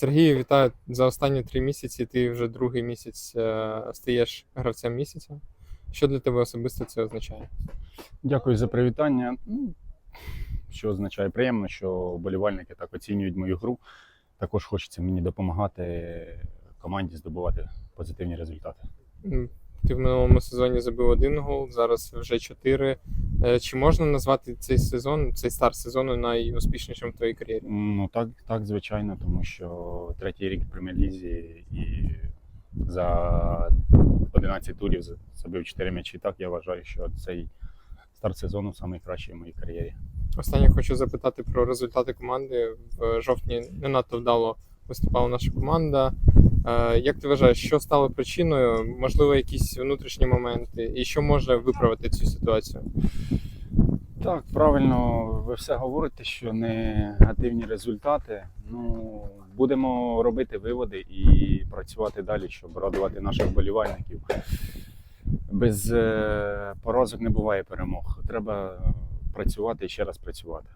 Сергію, вітаю за останні три місяці. Ти вже другий місяць е, стаєш гравцем місяця. Що для тебе особисто це означає? Дякую за привітання. Ну, Що означає приємно, що вболівальники так оцінюють мою гру. Також хочеться мені допомагати команді здобувати позитивні результати. Ти в минулому сезоні забив один гол, зараз вже чотири. Е, Чи можна назвати цей сезон, цей старт сезону найуспішнішим в твоїй кар'єрі? Ну так, так, звичайно, тому що третій рік в прем'єр-лізі і за 11 турів забив 4 м'ячі. Так я вважаю, що цей старт сезону найкращий в моїй кар'єрі. Останнє хочу запитати про результати команди. В жовтні не надто вдало виступала наша команда. Е, Як ти вважаєш, що стало причиною? Можливо, якісь внутрішні моменти, і що може виправити цю ситуацію? Так, правильно, ви все говорите, що негативні результати. Ну, будемо робити виводи і працювати далі, щоб радувати наших вболівальників. Без е, поразок не буває перемог. Треба працювати і ще раз працювати.